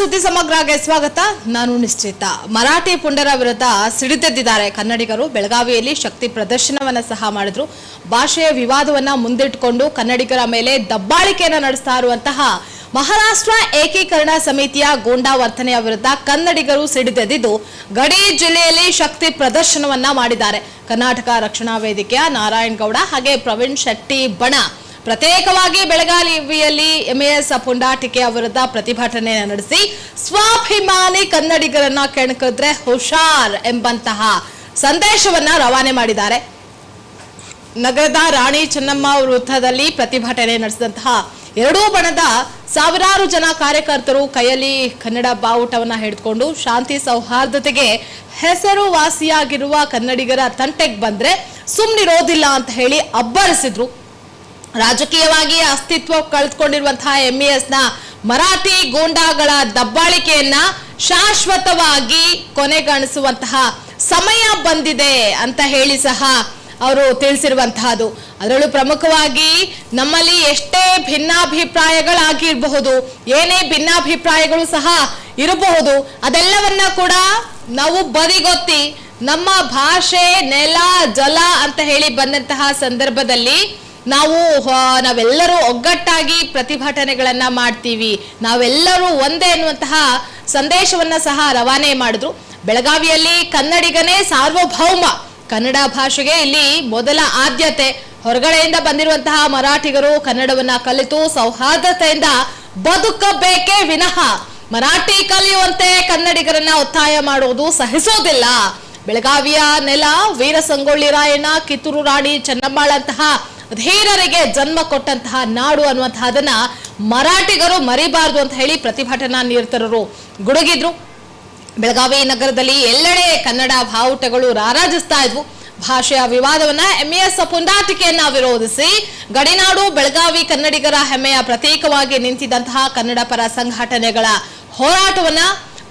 ಸುದ್ದಿ ಸಮಗ್ರಗೆ ಸ್ವಾಗತ. ನಾನು ನಿಶ್ಚಿತ. ಮರಾಠಿ ಪುಂಡರ ವಿರುದ್ಧ ಸಿಡಿದೆದ್ದಿದ್ದಾರೆ ಕನ್ನಡಿಗರು. ಬೆಳಗಾವಿಯಲ್ಲಿ ಶಕ್ತಿ ಪ್ರದರ್ಶನವನ್ನ ಸಹ ಮಾಡಿದ್ರು. ಭಾಷೆಯ ವಿವಾದವನ್ನ ಮುಂದಿಟ್ಟುಕೊಂಡು ಕನ್ನಡಿಗರ ಮೇಲೆ ದಬ್ಬಾಳಿಕೆಯನ್ನ ನಡೆಸ್ತಾ ಇರುವಂತಹ ಮಹಾರಾಷ್ಟ್ರ ಏಕೀಕರಣ ಸಮಿತಿಯ ಗೂಂಡಾ ವರ್ತನೆಯ ವಿರುದ್ಧ ಕನ್ನಡಿಗರು ಸಿಡಿದೆದ್ದಿದ್ದು, ಗಡಿ ಜಿಲ್ಲೆಯಲ್ಲಿ ಶಕ್ತಿ ಪ್ರದರ್ಶನವನ್ನ ಮಾಡಿದ್ದಾರೆ. ಕರ್ನಾಟಕ ರಕ್ಷಣಾ ವೇದಿಕೆಯ ನಾರಾಯಣಗೌಡ ಹಾಗೆ ಪ್ರವೀಣ್ ಶೆಟ್ಟಿ ಬಣ. ಪ್ರತ್ಯೇಕವಾಗಿ ಬೆಳಗಾವಿಯಲ್ಲಿ ಎಂಎಸ್ ಪುಂಡಾಟಿಕೆ ವಿರುದ್ಧ ಪ್ರತಿಭಟನೆ ನಡೆಸಿ ಸ್ವಾಭಿಮಾನಿ ಕನ್ನಡಿಗರನ್ನ ಕೆಣಕಿದ್ರೆ ಹುಷಾರ್ ಎಂಬಂತಹ ಸಂದೇಶವನ್ನ ರವಾನೆ ಮಾಡಿದ್ದಾರೆ. ನಗರದ ರಾಣಿ ಚೆನ್ನಮ್ಮ ವೃತ್ತದಲ್ಲಿ ಪ್ರತಿಭಟನೆ ನಡೆಸಿದಂತಹ ಎರಡೂ ಬಣದ ಸಾವಿರಾರು ಜನ ಕಾರ್ಯಕರ್ತರು ಕೈಯಲ್ಲಿ ಕನ್ನಡ ಬಾವುಟವನ್ನ ಹಿಡಿದುಕೊಂಡು ಶಾಂತಿ ಸೌಹಾರ್ದತೆಗೆ ಹೆಸರುವಾಸಿಯಾಗಿರುವ ಕನ್ನಡಿಗರ ತಂಟೆಗೆ ಬಂದ್ರೆ ಸುಮ್ಮನಿರೋದಿಲ್ಲ ಅಂತ ಹೇಳಿ ಅಬ್ಬರಿಸಿದ್ರು. ರಾಜಕೀಯವಾಗಿ ಅಸ್ತಿತ್ವ ಕಳೆದುಕೊಂಡಿರುವಂತಹ ಎಂಇಎಸ್ನ ಮರಾಠಿ ಗೂಂಡಾಗಳ ದಬ್ಬಾಳಿಕೆಯನ್ನ ಶಾಶ್ವತವಾಗಿ ಕೊನೆಗಾಣಿಸುವಂತಹ ಸಮಯ ಬಂದಿದೆ ಅಂತ ಹೇಳಿ ಸಹ ಅವರು ತಿಳಿಸಿರುವಂತಹದ್ದು. ಅದರಲ್ಲೂ ಪ್ರಮುಖವಾಗಿ ನಮ್ಮಲ್ಲಿ ಎಷ್ಟೇ ಭಿನ್ನಾಭಿಪ್ರಾಯಗಳಾಗಿರಬಹುದು, ಏನೇ ಭಿನ್ನಾಭಿಪ್ರಾಯಗಳು ಸಹ ಇರಬಹುದು, ಅದೆಲ್ಲವನ್ನ ಕೂಡ ನಾವು ಬದಿಗೊತ್ತಿ ನಮ್ಮ ಭಾಷೆ ನೆಲ ಜಲ ಅಂತ ಹೇಳಿ ಬಂದಂತಹ ಸಂದರ್ಭದಲ್ಲಿ ನಾವು ನಾವೆಲ್ಲರೂ ಒಗ್ಗಟ್ಟಾಗಿ ಪ್ರತಿಭಟನೆಗಳನ್ನ ಮಾಡ್ತೀವಿ. ನಾವೆಲ್ಲರೂ ಒಂದೇ ಅನ್ನುವಂತಹ ಸಂದೇಶವನ್ನ ಸಹ ರವಾನೆ ಮಾಡಿದ್ರು. ಬೆಳಗಾವಿಯಲ್ಲಿ ಕನ್ನಡಿಗನೇ ಸಾರ್ವಭೌಮ. ಕನ್ನಡ ಭಾಷೆಗೆ ಇಲ್ಲಿ ಮೊದಲ ಆದ್ಯತೆ. ಹೊರಗಡೆಯಿಂದ ಬಂದಿರುವಂತಹ ಮರಾಠಿಗರು ಕನ್ನಡವನ್ನ ಕಲಿತು ಸೌಹಾರ್ದತೆಯಿಂದ ಬದುಕಬೇಕೇ ವಿನಃ. ಮರಾಠಿ ಕಲಿಯುವಂತೆ ಕನ್ನಡಿಗರನ್ನ ಒತ್ತಾಯ ಮಾಡುವುದು ಸಹಿಸೋದಿಲ್ಲ. ಬೆಳಗಾವಿಯ ನೆಲ ವೀರ ಸಂಗೊಳ್ಳಿ ರಾಯಣ್ಣ, ಕಿತ್ತೂರು ರಾಣಿ, ಚೆನ್ನಮ್ಮಾಳಂತಹ ಧೀರರಿಗೆ ಜನ್ಮ ಕೊಟ್ಟಂತಹ ನಾಡು ಅನ್ನುವಂತಹದನ್ನ ಮರಾಠಿಗರು ಮರಿಬಾರದು ಅಂತ ಹೇಳಿ ಪ್ರತಿಭಟನಾ ನಿರತರರು ಗುಡುಗಿದ್ರು. ಬೆಳಗಾವಿ ನಗರದಲ್ಲಿ ಎಲ್ಲೆಡೆ ಕನ್ನಡ ಭಾವುಟಗಳು ರಾರಾಜಿಸ್ತಾ ಇದ್ವು. ಭಾಷೆಯ ವಿವಾದವನ್ನ ಎಂಎಸ್ ಪುಂಡಾಟಿಕೆಯನ್ನ ವಿರೋಧಿಸಿ ಗಡಿನಾಡು ಬೆಳಗಾವಿ ಕನ್ನಡಿಗರ ಹೆಮ್ಮೆಯ ಪ್ರತೀಕವಾಗಿ ನಿಂತಿದ್ದಂತಹ ಕನ್ನಡ ಪರ ಸಂಘಟನೆಗಳ ಹೋರಾಟವನ್ನ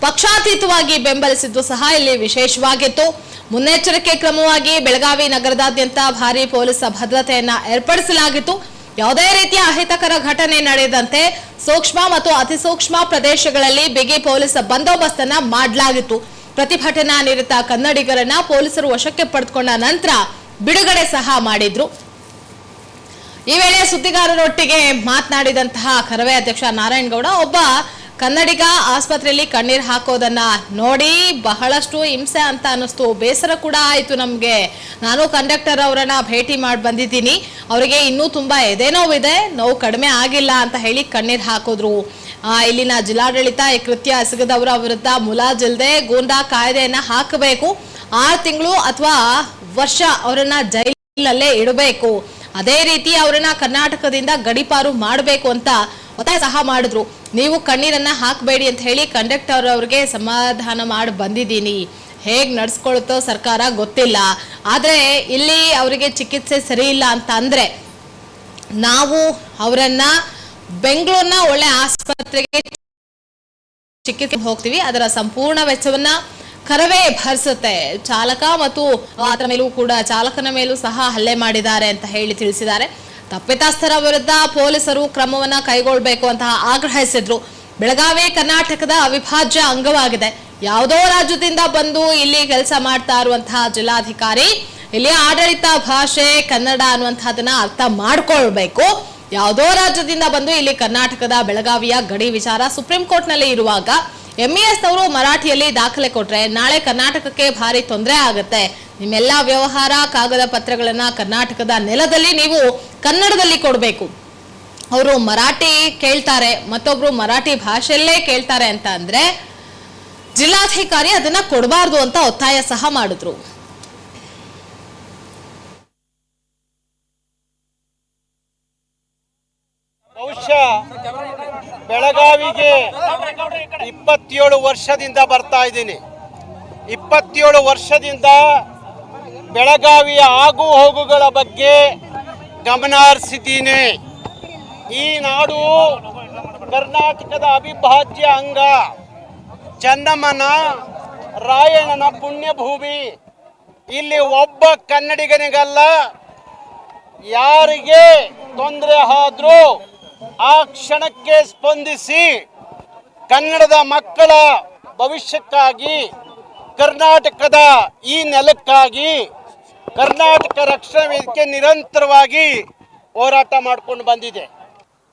ಪಕ್ಷಾತೀತವಾಗಿ ಬೆಂಬಲಿಸಿದ್ದು ಸಹ ಇಲ್ಲಿ ವಿಶೇಷವಾಗಿತ್ತು. ಮುನ್ನೆಚ್ಚರಿಕೆ ಕ್ರಮವಾಗಿ ಬೆಳಗಾವಿ ನಗರದಾದ್ಯಂತ ಭಾರಿ ಪೊಲೀಸ್ ಭದ್ರತೆಯನ್ನ ಏರ್ಪಡಿಸಲಾಗಿತ್ತು. ಯಾವುದೇ ರೀತಿಯ ಅಹಿತಕರ ಘಟನೆ ನಡೆಯದಂತೆ ಸೂಕ್ಷ್ಮ ಮತ್ತು ಅತಿಸೂಕ್ಷ್ಮ ಪ್ರದೇಶಗಳಲ್ಲಿ ಬಿಗಿ ಪೊಲೀಸ್ ಬಂದೋಬಸ್ತನ್ನ ಮಾಡಲಾಗಿತ್ತು. ಪ್ರತಿಭಟನಾ ನಿರತ ಕನ್ನಡಿಗರನ್ನ ಪೊಲೀಸರು ವಶಕ್ಕೆ ಪಡೆದುಕೊಂಡ ನಂತರ ಬಿಡುಗಡೆ ಸಹ ಮಾಡಿದ್ರು. ಈ ವೇಳೆ ಸುದ್ದಿಗಾರರೊಟ್ಟಿಗೆ ಮಾತನಾಡಿದಂತಹ ಕರವೇ ಅಧ್ಯಕ್ಷ ನಾರಾಯಣಗೌಡ, ಒಬ್ಬ ಕನ್ನಡಿಗ ಆಸ್ಪತ್ರೆಯಲ್ಲಿ ಕಣ್ಣೀರು ಹಾಕೋದನ್ನ ನೋಡಿ ಬಹಳಷ್ಟು ಹಿಂಸೆ ಅಂತ ಅನ್ನಿಸ್ತು. ಬೇಸರ ಕೂಡ ಆಯ್ತು ನಮ್ಗೆ. ನಾನು ಕಂಡಕ್ಟರ್ ಅವರನ್ನ ಭೇಟಿ ಮಾಡಿ ಬಂದಿದ್ದೀನಿ. ಅವರಿಗೆ ಇನ್ನೂ ತುಂಬಾ ಎದೆ ನೋವಿದೆ. ನೋವು ಕಡಿಮೆ ಆಗಿಲ್ಲ ಅಂತ ಹೇಳಿ ಕಣ್ಣೀರು ಹಾಕಿದ್ರು. ಇಲ್ಲಿನ ಜಿಲ್ಲಾಡಳಿತ ಈ ಕೃತ್ಯ ಎಸಗದವರ ವಿರುದ್ಧ ಮುಲಾಜಿಲ್ದೆ ಗೂಂಡಾ ಕಾಯ್ದೆಯನ್ನ ಹಾಕಬೇಕು. ಆರು ತಿಂಗಳು ಅಥವಾ ವರ್ಷ ಅವರನ್ನ ಜೈಲಿನಲ್ಲೇ ಇಡಬೇಕು. ಅದೇ ರೀತಿ ಅವರನ್ನ ಕರ್ನಾಟಕದಿಂದ ಗಡಿಪಾರು ಮಾಡಬೇಕು ಅಂತ ಒತ್ತಾಯ ಸಹ ಮಾಡಿದ್ರು. ನೀವು ಕಣ್ಣೀರನ್ನ ಹಾಕಬೇಡಿ ಅಂತ ಹೇಳಿ ಕಂಡಕ್ಟರ್ ಅವ್ರಿಗೆ ಸಮಾಧಾನ ಮಾಡಿ ಬಂದಿದ್ದೀನಿ. ಹೇಗೆ ನಡ್ಸ್ಕೊಳ್ತೋ ಸರ್ಕಾರ ಗೊತ್ತಿಲ್ಲ. ಆದರೆ ಇಲ್ಲಿ ಅವರಿಗೆ ಚಿಕಿತ್ಸೆ ಸರಿ ಇಲ್ಲ ಅಂತ ಅಂದರೆ ನಾವು ಅವರನ್ನ ಬೆಂಗಳೂರಿನ ಒಳ್ಳೆ ಆಸ್ಪತ್ರೆಗೆ ಚಿಕಿತ್ಸೆ ಹೋಗ್ತೀವಿ. ಅದರ ಸಂಪೂರ್ಣ ವೆಚ್ಚವನ್ನ ಕರವೇ ಭರಿಸುತ್ತೆ. ಚಾಲಕ ಮತ್ತು ಆತನ ಮೇಲೂ ಕೂಡ ಚಾಲಕನ ಮೇಲೂ ಸಹ ಹಲ್ಲೆ ಮಾಡಿದ್ದಾರೆ ಅಂತ ಹೇಳಿ ತಿಳಿಸಿದ್ದಾರೆ. ತಪ್ಪಿತಸ್ಥರ ವಿರುದ್ಧ ಪೊಲೀಸರು ಕ್ರಮವನ್ನ ಕೈಗೊಳ್ಳಬೇಕು ಅಂತ ಆಗ್ರಹಿಸಿದ್ರು. ಬೆಳಗಾವಿ, ಕರ್ನಾಟಕದ ಅವಿಭಾಜ್ಯ ಅಂಗವಾಗಿದೆ. ಯಾವುದೋ ರಾಜ್ಯದಿಂದ ಬಂದು ಇಲ್ಲಿ ಕೆಲಸ ಮಾಡ್ತಾ ಇರುವಂತಹ ಜಿಲ್ಲಾಧಿಕಾರಿ, ಇಲ್ಲಿ ಆಡಳಿತ ಭಾಷೆ, ಕನ್ನಡ ಅನ್ನುವಂಥದ್ದನ್ನ ಅರ್ಥ ಮಾಡ್ಕೊಳ್ಬೇಕು. ಯಾವುದೋ ರಾಜ್ಯದಿಂದ ಬಂದು ಇಲ್ಲಿ ಕರ್ನಾಟಕದ ಬೆಳಗಾವಿಯ ಗಡಿ ವಿಚಾರ ಸುಪ್ರೀಂ ಕೋರ್ಟ್ನಲ್ಲಿ ಇರುವಾಗ ಎಂಇಎಸ್ ಅವರು ಮರಾಠಿಯಲ್ಲಿ ದಾಖಲೆ ಕೊಟ್ರೆ ನಾಳೆ ಕರ್ನಾಟಕಕ್ಕೆ ಭಾರಿ ತೊಂದರೆ ಆಗುತ್ತೆ. ನಿಮ್ಮೆಲ್ಲ ವ್ಯವಹಾರ, ಕಾಗದ ಪತ್ರಗಳನ್ನ ಕರ್ನಾಟಕದ ನೆಲದಲ್ಲಿ ನೀವು ಕನ್ನಡದಲ್ಲಿ ಕೊಡಬೇಕು. ಅವರು ಮರಾಠಿ ಕೇಳ್ತಾರೆ, ಮತ್ತೊಬ್ರು ಮರಾಠಿ ಭಾಷೆಯಲ್ಲೇ ಕೇಳ್ತಾರೆ ಅಂತ ಅಂದ್ರೆ ಜಿಲ್ಲಾಧಿಕಾರಿ ಅದನ್ನ ಕೊಡಬಾರ್ದು ಅಂತ ಒತ್ತಾಯ ಸಹ ಮಾಡಿದ್ರು. ಬಹುಶಃ ಬೆಳಗಾವಿಗೆ ಇಪ್ಪತ್ತೇಳು ವರ್ಷದಿಂದ ಬರ್ತಾ ಇದ್ದೀನಿ. ಇಪ್ಪತ್ತೇಳು ವರ್ಷದಿಂದ ಬೆಳಗಾವಿಯ ಆಗು ಹೋಗುಗಳ ಬಗ್ಗೆ ಗಮನ ಹರಿಸಿದ್ದೀನಿ ಈ ನಾಡು ಕರ್ನಾಟಕದ ಅವಿಭಾಜ್ಯ ಅಂಗ. ಚಂದಮನ ರಾಯಣ್ಣನ ಪುಣ್ಯಭೂಮಿ. ಇಲ್ಲಿ ಒಬ್ಬ ಕನ್ನಡಿಗನಿಗಲ್ಲ, ಯಾರಿಗೆ ತೊಂದರೆ ಆದರೂ ಆ ಕ್ಷಣಕ್ಕೆ ಸ್ಪಂದಿಸಿ ಕನ್ನಡದ ಮಕ್ಕಳ ಭವಿಷ್ಯಕ್ಕಾಗಿ ಕರ್ನಾಟಕದ ಈ ನೆಲಕ್ಕಾಗಿ ಕರ್ನಾಟಕ ರಕ್ಷಣಾ ವೇದಿಕೆ ನಿರಂತರವಾಗಿ ಹೋರಾಟ ಮಾಡಿಕೊಂಡು ಬಂದಿದೆ.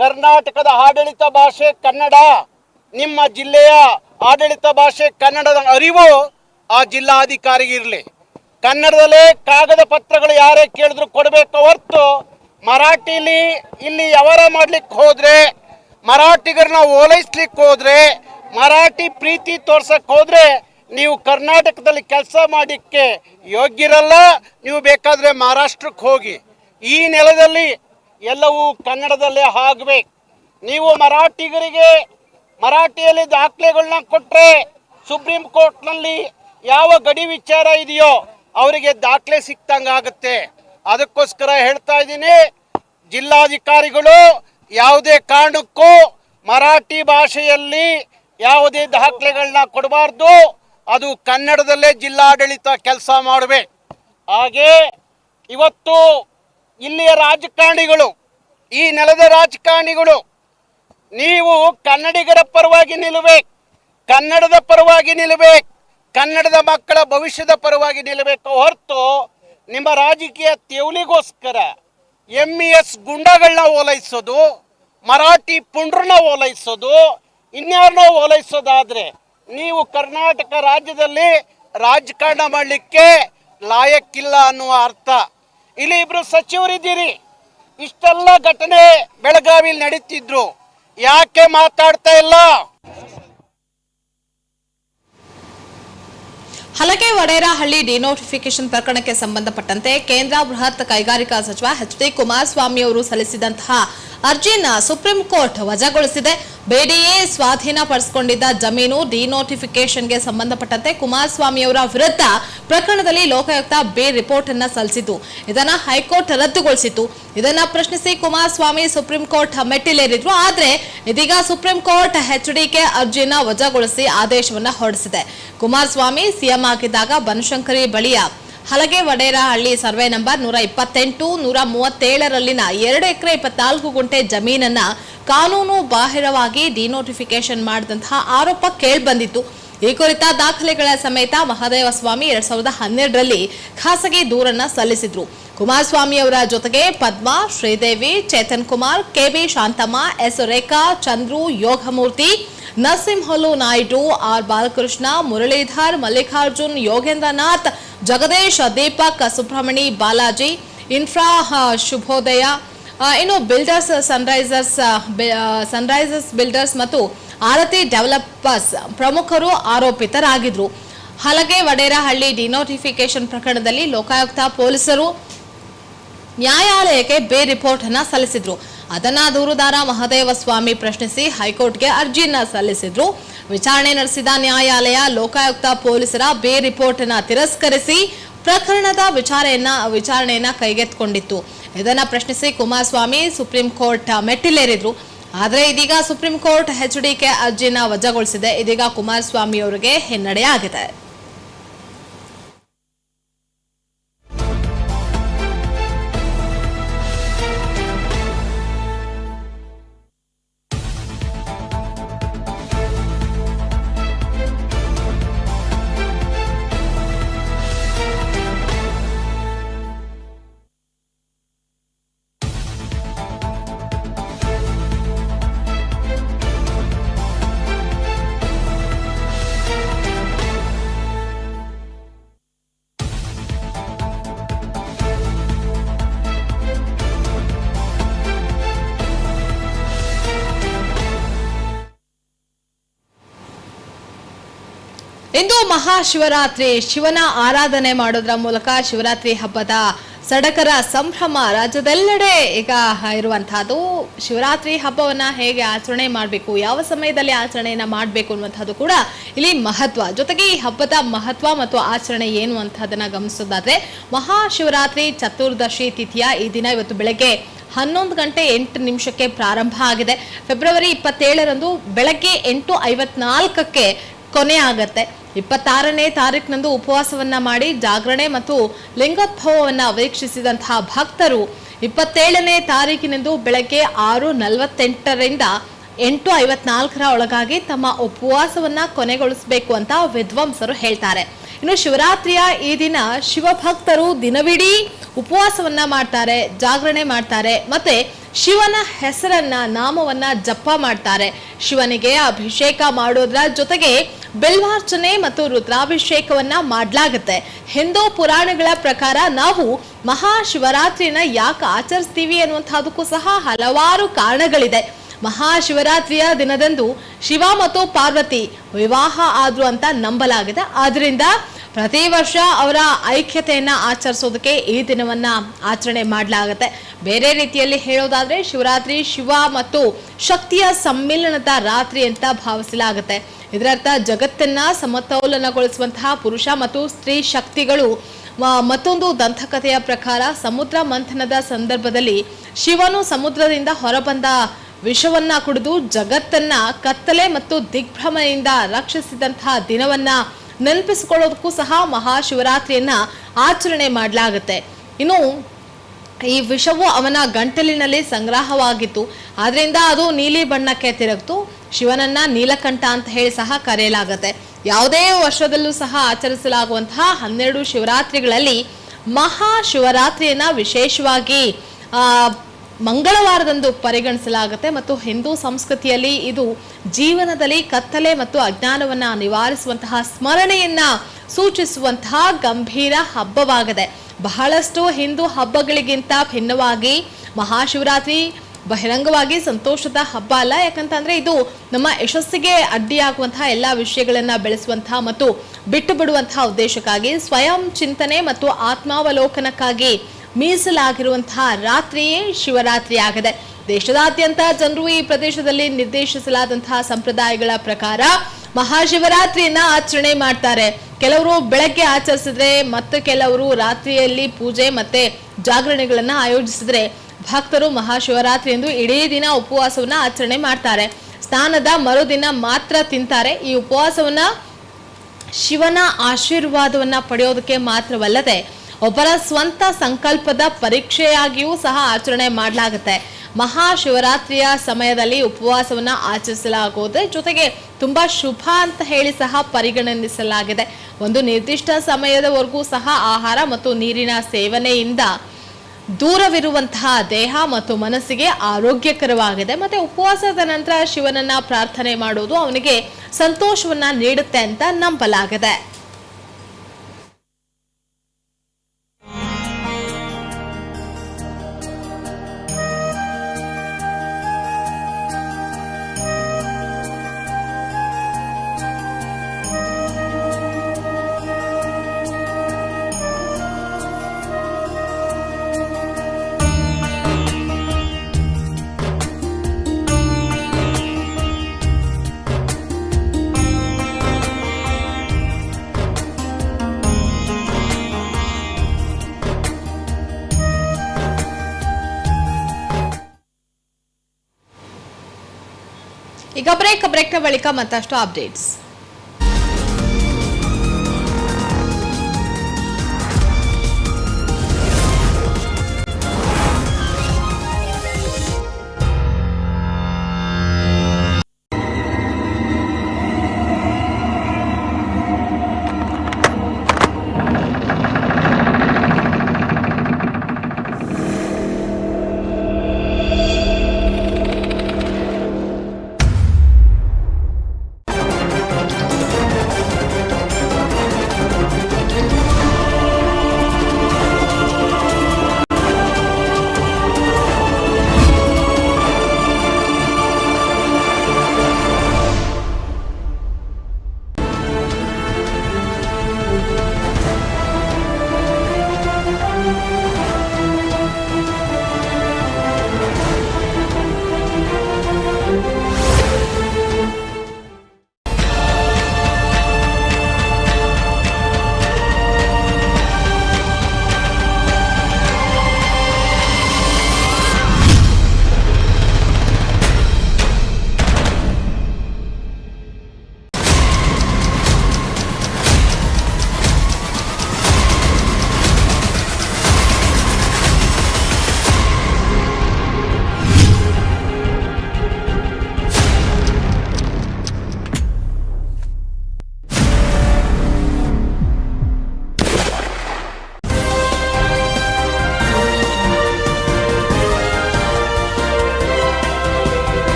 ಕರ್ನಾಟಕದ ಆಡಳಿತ ಭಾಷೆ ಕನ್ನಡ, ನಿಮ್ಮ ಜಿಲ್ಲೆಯ ಆಡಳಿತ ಭಾಷೆ ಕನ್ನಡದ ಅರಿವು ಆ ಜಿಲ್ಲಾಧಿಕಾರಿಗಿರಲಿ ಕನ್ನಡದಲ್ಲೇ ಕಾಗದ ಪತ್ರಗಳು ಯಾರೇ ಕೇಳಿದ್ರು ಕೊಡಬೇಕು ಹೊರ್ತು ಮರಾಠಿಲಿ ಇಲ್ಲಿ ವ್ಯವಹಾರ ಮಾಡ್ಲಿಕ್ಕೆ ಹೋದ್ರೆ, ಮರಾಠಿಗರನ್ನ ಓಲೈಸ್ಲಿಕ್ಕೆ ಹೋದ್ರೆ, ಮರಾಠಿ ಪ್ರೀತಿ ತೋರ್ಸಕ್ ಹೋದ್ರೆ ನೀವು ಕರ್ನಾಟಕದಲ್ಲಿ ಕೆಲಸ ಮಾಡಿಕ್ಕೆ ಯೋಗ್ಯರಲ್ಲ, ನೀವು ಬೇಕಾದರೆ ಮಹಾರಾಷ್ಟ್ರಕ್ಕೆ ಹೋಗಿ. ಈ ನೆಲದಲ್ಲಿ ಎಲ್ಲವೂ ಕನ್ನಡದಲ್ಲೇ ಆಗಬೇಕು. ನೀವು ಮರಾಠಿಗರಿಗೆ, ಮರಾಠಿಯಲ್ಲಿ ದಾಖಲೆಗಳನ್ನ ಕೊಟ್ಟರೆ ಸುಪ್ರೀಂ ಕೋರ್ಟ್ನಲ್ಲಿ ಯಾವ ಗಡಿ ವಿಚಾರ ಇದೆಯೋ ಅವರಿಗೆ ದಾಖಲೆ ಸಿಕ್ತಂಗಾಗುತ್ತೆ ಅದಕ್ಕೋಸ್ಕರ ಹೇಳ್ತಾ ಇದ್ದೀನಿ, ಜಿಲ್ಲಾಧಿಕಾರಿಗಳು ಯಾವುದೇ ಕಾರಣಕ್ಕೂ ಮರಾಠಿ ಭಾಷೆಯಲ್ಲಿ ಯಾವುದೇ ದಾಖಲೆಗಳನ್ನ ಕೊಡಬಾರ್ದು. ಅದು ಕನ್ನಡದಲ್ಲೇ ಜಿಲ್ಲಾಡಳಿತ ಕೆಲಸ ಮಾಡಬೇಕು ಹಾಗೆ ಇವತ್ತು ಇಲ್ಲಿಯ ರಾಜಕಾರಣಿಗಳು, ಈ ನೆಲದ ರಾಜಕಾರಣಿಗಳು, ನೀವು ಕನ್ನಡಿಗರ ಪರವಾಗಿ ನಿಲ್ಲಬೇಕು ಕನ್ನಡದ ಪರವಾಗಿ ನಿಲ್ಲಬೇಕು ಕನ್ನಡದ ಮಕ್ಕಳ ಭವಿಷ್ಯದ ಪರವಾಗಿ ನಿಲ್ಲಬೇಕು ಹೊರತು ನಿಮ್ಮ ರಾಜಕೀಯ ತೆವಲಿಗೋಸ್ಕರ ಎಂ ಇ ಎಸ್ ಗುಂಡಗಳನ್ನ ಓಲೈಸೋದು, ಮರಾಠಿ ಪುಂಡ್ರನ್ನ ಓಲೈಸೋದು, ಇನ್ಯಾರನ್ನೋ ಓಲೈಸೋದಾದ್ರೆ ನೀವು ಕರ್ನಾಟಕ ರಾಜ್ಯದಲ್ಲಿ ರಾಜಕಾರಣ ಮಾಡಲಿಕ್ಕೆ ಲಾಯಕ್ಕಿಲ್ಲ ಅನ್ನುವ ಅರ್ಥ. ಇಲ್ಲಿ ಇಬ್ರು ಸಚಿವರಿದ್ದೀರಿ. ಇಷ್ಟೆಲ್ಲ ಘಟನೆ ಬೆಳಗಾವಿಲಿ ನಡೀತಿದ್ರು. ಯಾಕೆ ಮಾತಾಡ್ತಾ ಇಲ್ಲ? ಹಲಗೆ ವಡೇರಹಳ್ಳಿ ಡಿನೋಟಿಫಿಕೇಶನ್ ಪ್ರಕರಣಕ್ಕೆ ಸಂಬಂಧಪಟ್ಟಂತೆ ಕೇಂದ್ರ ಬೃಹತ್ ಕೈಗಾರಿಕಾ ಸಚಿವ ಎಚ್ ಡಿ ಕುಮಾರಸ್ವಾಮಿ ಅವರು ಸಲ್ಲಿಸಿದಂತಹ ಅರ್ಜಿಯನ್ನ ಸುಪ್ರೀಂ ಕೋರ್ಟ್ ವಜಾಗೊಳಿಸಿದೆ. ಬೇಡಿಯೇ ಸ್ವಾಧೀನಪಡಿಸಿಕೊಂಡಿದ್ದ ಜಮೀನು ಡಿನೋಟಿಫಿಕೇಶನ್ಗೆ ಸಂಬಂಧಪಟ್ಟಂತೆ ಕುಮಾರಸ್ವಾಮಿ ಅವರ ವಿರುದ್ಧ ಪ್ರಕರಣದಲ್ಲಿ ಲೋಕಾಯುಕ್ತ ಬೇ ರಿಪೋರ್ಟ್ ಅನ್ನ ಸಲ್ಲಿಸಿತು ಇದನ್ನ ಹೈಕೋರ್ಟ್ ರದ್ದುಗೊಳಿಸಿತು ಇದನ್ನ ಪ್ರಶ್ನಿಸಿ ಕುಮಾರಸ್ವಾಮಿ ಸುಪ್ರೀಂ ಕೋರ್ಟ್ ಮೆಟ್ಟಿಲೇರಿದ್ರು. ಆದ್ರೆ ಇದೀಗ ಸುಪ್ರೀಂ ಕೋರ್ಟ್ ಎಚ್ಡಿಕೆ ಅರ್ಜಿಯನ್ನ ವಜಾಗೊಳಿಸಿ ಆದೇಶವನ್ನ ಹೊರಡಿಸಿದೆ. ಕುಮಾರಸ್ವಾಮಿ ಸಿಎಂ ಆಗಿದ್ದಾಗ ಬನಶಂಕರಿ ಬಳಿಯ ಹಲಗೆ ವಡೇರಹಳ್ಳಿ ಸರ್ವೆ ನಂಬರ್ ನೂರ ಇಪ್ಪತ್ತೆಂಟು, ನೂರ ಮೂವತ್ತೇಳರಲ್ಲಿನ ಎರಡು ಎಕರೆ ಇಪ್ಪತ್ನಾಲ್ಕು ಗುಂಟೆ ಜಮೀನನ್ನ ಕಾನೂನು ಬಾಹಿರವಾಗಿ ಡಿನೋಟಿಫಿಕೇಶನ್ ಮಾಡಿದಂತಹ ಆರೋಪ ಕೇಳಿಬಂದಿತ್ತು. ಈ ಕುರಿತ ದಾಖಲೆಗಳ ಸಮೇತ ಮಹಾದೇವಸ್ವಾಮಿ ಎರಡ್ ಸಾವಿರದ ಹನ್ನೆರಡರಲ್ಲಿ ಖಾಸಗಿ ದೂರನ್ನ ಸಲ್ಲಿಸಿದ್ರು. ಕುಮಾರಸ್ವಾಮಿ ಅವರ ಜೊತೆಗೆ Padma, Sridevi, Chetan Kumar KB Shanthamma, S Rekha, Chandru, Yogamurthy Narasimhalu Naidu, R Balakrishna, Muralidhar, Mallikarjun, Yogendranath, Jagadish, Deepak, Subramani, Balaji, infra Shubhodaya. ಇನ್ನು ಬಿಲ್ಡರ್ಸ್, ಸನ್ರೈಸರ್ಸ್ ಸನ್ರೈಸರ್ಸ್, ಬಿಲ್ಡರ್ಸ್ ಮತ್ತು ಆರತಿ ಡೆವಲಪರ್ಸ್ ಪ್ರಮುಖರು ಆರೋಪಿತರಾಗಿದ್ರು. ಹಲಗೆ ವಡೇರಹಳ್ಳಿ ಡಿನೋಟಿಫಿಕೇಶನ್ ಪ್ರಕರಣದಲ್ಲಿ ಲೋಕಾಯುಕ್ತ ಪೊಲೀಸರು ನ್ಯಾಯಾಲಯಕ್ಕೆ ಬೇ ರಿಪೋರ್ಟ್ ಅನ್ನ ಸಲ್ಲಿಸಿದ್ರು. ಅದನ್ನ ದೂರುದಾರ ಮಹದೇವ ಸ್ವಾಮಿ ಪ್ರಶ್ನಿಸಿ ಹೈಕೋರ್ಟ್ಗೆ ಅರ್ಜಿಯನ್ನ ಸಲ್ಲಿಸಿದ್ರು. ವಿಚಾರಣೆ ನಡೆಸಿದ ನ್ಯಾಯಾಲಯ, ಲೋಕಾಯುಕ್ತ ಪೊಲೀಸರ ಬೇ ರಿಪೋರ್ಟ್ನ ತಿರಸ್ಕರಿಸಿ ಪ್ರಕರಣದ ವಿಚಾರಣೆಯನ್ನ ವಿಚಾರಣೆಯನ್ನ ಕೈಗೆತ್ತಿಕೊಂಡಿತ್ತು. ಇದನ್ನ ಪ್ರಶ್ನಿಸಿ ಕುಮಾರಸ್ವಾಮಿ ಸುಪ್ರೀಂ ಕೋರ್ಟ್ ಮೆಟ್ಟಿಲೇರಿದ್ರು. ಆದರೆ ಇದೀಗ ಸುಪ್ರೀಂ ಕೋರ್ಟ್ ಎಚ್ಡಿಕೆ ಅರ್ಜಿನ ವಜಾಗೊಳಿಸಿದೆ. ಇದೀಗ ಕುಮಾರಸ್ವಾಮಿ ಅವರಿಗೆ ಹಿನ್ನಡೆಯಾಗಿದೆ ಇಂದು ಮಹಾಶಿವರಾತ್ರಿ. ಶಿವನ ಆರಾಧನೆ ಮಾಡೋದ್ರ ಮೂಲಕ ಶಿವರಾತ್ರಿ ಹಬ್ಬದ ಸಡಕರ ಸಂಭ್ರಮ ರಾಜ್ಯದೆಲ್ಲೆಡೆ ಈಗ ಇರುವಂತಹದ್ದು. ಶಿವರಾತ್ರಿ ಹಬ್ಬವನ್ನ ಹೇಗೆ ಆಚರಣೆ ಮಾಡಬೇಕು, ಯಾವ ಸಮಯದಲ್ಲಿ ಆಚರಣೆಯನ್ನ ಮಾಡಬೇಕು ಅನ್ನುವಂಥದ್ದು ಕೂಡ ಇಲ್ಲಿ ಮಹತ್ವ. ಜೊತೆಗೆ ಈ ಹಬ್ಬದ ಮಹತ್ವ ಮತ್ತು ಆಚರಣೆ ಏನು ಅಂತದನ್ನ ಗಮನಿಸೋದಾದ್ರೆ, ಮಹಾಶಿವರಾತ್ರಿ ಚತುರ್ದಶಿ ತಿಥಿಯ ಈ ದಿನ ಇವತ್ತು ಬೆಳಗ್ಗೆ ಹನ್ನೊಂದು ಗಂಟೆ ಎಂಟು ನಿಮಿಷಕ್ಕೆ ಪ್ರಾರಂಭ ಆಗಿದೆ. ಫೆಬ್ರವರಿ ಇಪ್ಪತ್ತೇಳರಂದು ಬೆಳಗ್ಗೆ ಎಂಟು ಐವತ್ನಾಲ್ಕಕ್ಕೆ ಕೊನೆ ಆಗತ್ತೆ. ಇಪ್ಪತ್ತಾರನೇ ತಾರೀಕಿನಂದು ಉಪವಾಸವನ್ನ ಮಾಡಿ ಜಾಗರಣೆ ಮತ್ತು ಲಿಂಗೋದ್ಭವವನ್ನು ವೀಕ್ಷಿಸಿದಂತಹ ಭಕ್ತರು ಇಪ್ಪತ್ತೇಳನೇ ತಾರೀಕಿನಂದು ಬೆಳಗ್ಗೆ ಆರು ನಲವತ್ತೆಂಟರಿಂದ ಎಂಟು ಐವತ್ನಾಲ್ಕರ ಒಳಗಾಗಿ ತಮ್ಮ ಉಪವಾಸವನ್ನ ಕೊನೆಗೊಳಿಸಬೇಕು ಅಂತ ವಿದ್ವಾಂಸರು ಹೇಳ್ತಾರೆ. ಇನ್ನು ಶಿವರಾತ್ರಿಯ ಈ ದಿನ ಶಿವಭಕ್ತರು ದಿನವಿಡೀ ಉಪವಾಸವನ್ನ ಮಾಡ್ತಾರೆ, ಜಾಗರಣೆ ಮಾಡ್ತಾರೆ ಮತ್ತೆ ಶಿವನ ಹೆಸರನ್ನ, ನಾಮವನ್ನ ಜಪ ಮಾಡ್ತಾರೆ. ಶಿವನಿಗೆ ಅಭಿಷೇಕ ಮಾಡೋದ್ರ ಜೊತೆಗೆ ಬೆಲ್ವಾರ್ಚನೆ ಮತ್ತು ರುದ್ರಾಭಿಷೇಕವನ್ನ ಮಾಡಲಾಗುತ್ತೆ. ಹಿಂದೂ ಪುರಾಣಗಳ ಪ್ರಕಾರ ನಾವು ಮಹಾಶಿವರಾತ್ರಿನ ಯಾಕೆ ಆಚರಿಸ್ತೀವಿ ಅನ್ನುವಂಥದ್ದಕ್ಕೂ ಸಹ ಹಲವಾರು ಕಾರಣಗಳಿದೆ. ಮಹಾಶಿವರಾತ್ರಿಯ ದಿನದಂದು ಶಿವ ಮತ್ತು ಪಾರ್ವತಿ ವಿವಾಹ ಆದ್ರು ಅಂತ ನಂಬಲಾಗಿದೆ. ಆದ್ರಿಂದ ಪ್ರತಿ ವರ್ಷ ಅವರ ಐಕ್ಯತೆಯನ್ನು ಆಚರಿಸೋದಕ್ಕೆ ಈ ದಿನವನ್ನ ಆಚರಣೆ ಮಾಡಲಾಗುತ್ತೆ. ಬೇರೆ ರೀತಿಯಲ್ಲಿ ಹೇಳೋದಾದ್ರೆ ಶಿವರಾತ್ರಿ, ಶಿವ ಮತ್ತು ಶಕ್ತಿಯ ಸಮ್ಮಿಲನದ ರಾತ್ರಿ ಅಂತ ಭಾವಿಸಲಾಗುತ್ತೆ. ಇದರರ್ಥ ಜಗತ್ತನ್ನ ಸಮತೋಲನಗೊಳಿಸುವಂತಹ ಪುರುಷ ಮತ್ತು ಸ್ತ್ರೀ ಶಕ್ತಿಗಳು ಮತ್ತೊಂದು ದಂತಕಥೆಯ ಪ್ರಕಾರ ಸಮುದ್ರ ಮಂಥನದ ಸಂದರ್ಭದಲ್ಲಿ ಶಿವನು ಸಮುದ್ರದಿಂದ ಹೊರಬಂದ ವಿಷವನ್ನ ಕುಡಿದು ಜಗತ್ತನ್ನ ಕತ್ತಲೆ ಮತ್ತು ದಿಗ್ಭ್ರಮೆಯಿಂದ ರಕ್ಷಿಸಿದಂತಹ ದಿನವನ್ನ ನೆನಪಿಸಿಕೊಳ್ಳೋದಕ್ಕೂ ಸಹ ಮಹಾಶಿವರಾತ್ರಿಯನ್ನ ಆಚರಣೆ ಮಾಡಲಾಗುತ್ತೆ. ಇನ್ನು ಈ ವಿಷವು ಅವನ ಗಂಟಲಿನಲ್ಲಿ ಸಂಗ್ರಹವಾಗಿತ್ತು. ಆದ್ರಿಂದ ಅದು ನೀಲಿ ಬಣ್ಣಕ್ಕೆ ತಿರುಗ್ತು. ಶಿವನನ್ನ ನೀಲಕಂಠ ಅಂತ ಹೇಳಿ ಸಹ ಕರೆಯಲಾಗುತ್ತೆ. ಯಾವುದೇ ವರ್ಷದಲ್ಲೂ ಸಹ ಆಚರಿಸಲಾಗುವಂತಹ ಹನ್ನೆರಡು ಶಿವರಾತ್ರಿಗಳಲ್ಲಿ ಮಹಾಶಿವರಾತ್ರಿಯನ್ನ ವಿಶೇಷವಾಗಿ, ಆ ಮಂಗಳವಾರದಂದು ಪರಿಗಣಿಸಲಾಗುತ್ತೆ ಮತ್ತು ಹಿಂದೂ ಸಂಸ್ಕೃತಿಯಲ್ಲಿ ಇದು ಜೀವನದಲ್ಲಿ ಕತ್ತಲೆ ಮತ್ತು ಅಜ್ಞಾನವನ್ನ ನಿವಾರಿಸುವಂತಹ ಸ್ಮರಣೆಯನ್ನ ಸೂಚಿಸುವಂತಹ ಗಂಭೀರ ಹಬ್ಬವಾಗಿದೆ. ಬಹಳಷ್ಟು ಹಿಂದೂ ಹಬ್ಬಗಳಿಗಿಂತ ಭಿನ್ನವಾಗಿ ಮಹಾಶಿವರಾತ್ರಿ ಬಹಿರಂಗವಾಗಿ ಸಂತೋಷದ ಹಬ್ಬ ಅಲ್ಲ. ಯಾಕಂತಂದ್ರೆ ಇದು ನಮ್ಮ ಯಶಸ್ಸಿಗೆ ಅಡ್ಡಿಯಾಗುವಂತಹ ಎಲ್ಲ ವಿಷಯಗಳನ್ನ ಬೆಳೆಸುವಂತಹ ಮತ್ತು ಬಿಟ್ಟು ಬಿಡುವಂತಹ ಉದ್ದೇಶಕ್ಕಾಗಿ ಸ್ವಯಂ ಚಿಂತನೆ ಮತ್ತು ಆತ್ಮಾವಲೋಕನಕ್ಕಾಗಿ ಮೀಸಲಾಗಿರುವಂತಹ ರಾತ್ರಿಯೇ ಶಿವರಾತ್ರಿ ಆಗಿದೆ ದೇಶದಾದ್ಯಂತ ಜನರು ಈ ಪ್ರದೇಶದಲ್ಲಿ ನಿರ್ದೇಶಿಸಲಾದಂತಹ ಸಂಪ್ರದಾಯಗಳ ಪ್ರಕಾರ ಮಹಾಶಿವರಾತ್ರಿಯನ್ನ ಆಚರಣೆ ಮಾಡ್ತಾರೆ. ಕೆಲವರು ಬೆಳಗ್ಗೆ ಆಚರಿಸಿದ್ರೆ ಮತ್ತೆ ಕೆಲವರು ರಾತ್ರಿಯಲ್ಲಿ ಪೂಜೆ ಮತ್ತೆ ಜಾಗರಣೆಗಳನ್ನ ಆಯೋಜಿಸಿದ್ರೆ ಭಕ್ತರು ಮಹಾಶಿವರಾತ್ರಿ ಎಂದು ಇಡೀ ದಿನ ಉಪವಾಸವನ್ನ ಆಚರಣೆ ಮಾಡ್ತಾರೆ. ಸ್ನಾನದ ಮರುದಿನ ಮಾತ್ರ ತಿಂತಾರೆ. ಈ ಉಪವಾಸವನ್ನ ಶಿವನ ಆಶೀರ್ವಾದವನ್ನ ಪಡೆಯೋದಕ್ಕೆ ಮಾತ್ರವಲ್ಲದೆ ಒಬ್ಬರ ಸ್ವಂತ ಸಂಕಲ್ಪದ ಪರೀಕ್ಷೆಯಾಗಿಯೂ ಸಹ ಆಚರಣೆ ಮಾಡಲಾಗುತ್ತೆ. ಮಹಾಶಿವರಾತ್ರಿಯ ಸಮಯದಲ್ಲಿ ಉಪವಾಸವನ್ನ ಆಚರಿಸಲಾಗುವುದೇ. ಜೊತೆಗೆ ತುಂಬಾ ಶುಭ ಅಂತ ಹೇಳಿ ಸಹ ಪರಿಗಣಿಸಲಾಗಿದೆ. ಒಂದು ನಿರ್ದಿಷ್ಟ ಸಮಯದವರೆಗೂ ಸಹ ಆಹಾರ ಮತ್ತು ನೀರಿನ ಸೇವನೆಯಿಂದ ದೂರವಿರುವಂತಹ ದೇಹ ಮತ್ತು ಮನಸ್ಸಿಗೆ ಆರೋಗ್ಯಕರವಾಗಿದೆ. ಮತ್ತೆ ಉಪವಾಸದ ನಂತರ ಶಿವನನ್ನ ಪ್ರಾರ್ಥನೆ ಮಾಡುವುದು ಅವನಿಗೆ ಸಂತೋಷವನ್ನ ನೀಡುತ್ತೆ ಅಂತ ನಂಬಲಾಗಿದೆ. ಬ್ರೇಕ್ನ ಬಳಿಕ ಮತ್ತಷ್ಟು ಅಪ್ಡೇಟ್ಸ್